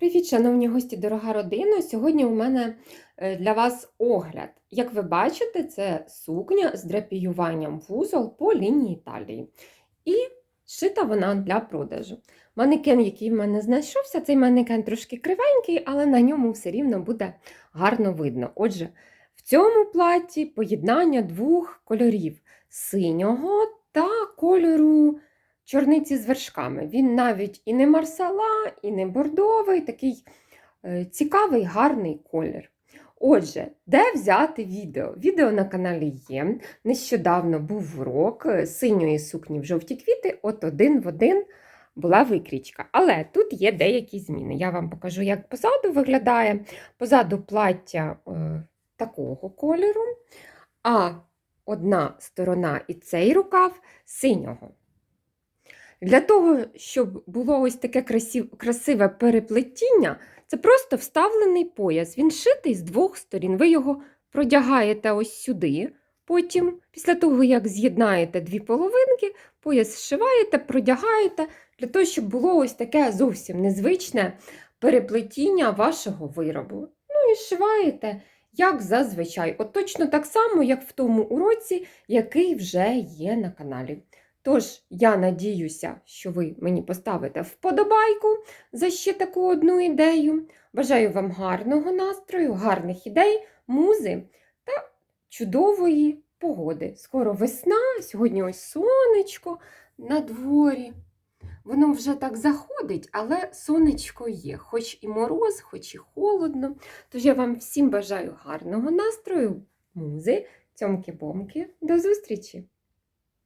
Привіт, шановні гості, дорога родина. Сьогодні у мене е, для вас огляд. Як ви бачите, це сукня з драпіюванням вузол по лінії талії. І шита вона для продажу. Манекен, який в мене знайшовся, цей манекен трошки кривенький, але на ньому все рівно буде гарно видно. Отже, в цьому платі поєднання двох кольорів синього та кольору чорниці з вершками. Він навіть і не марсала, і не бордовий, такий е, цікавий, гарний колір. Отже, де взяти відео? Відео на каналі є. Нещодавно був урок е, синьої сукні в жовті квіти, от один в один була викрічка. Але тут є деякі зміни. Я вам покажу, як позаду виглядає. Позаду плаття е, такого кольору, а одна сторона і цей рукав синього. Для того, щоб було ось таке красив- красиве переплетіння, це просто вставлений пояс. Він шитий з двох сторін. Ви його продягаєте ось сюди. Потім, після того, як з'єднаєте дві половинки, пояс зшиваєте, продягаєте, для того, щоб було ось таке зовсім незвичне переплетіння вашого виробу. Ну і зшиваєте, як зазвичай. От точно так само, як в тому уроці, який вже є на каналі. Тож, я надіюся, що ви мені поставите вподобайку за ще таку одну ідею. Бажаю вам гарного настрою, гарних ідей, музи та чудової погоди. Скоро весна, сьогодні ось сонечко на дворі. Воно вже так заходить, але сонечко є, хоч і мороз, хоч і холодно. Тож я вам всім бажаю гарного настрою, музи, цьомки-бомки. До зустрічі!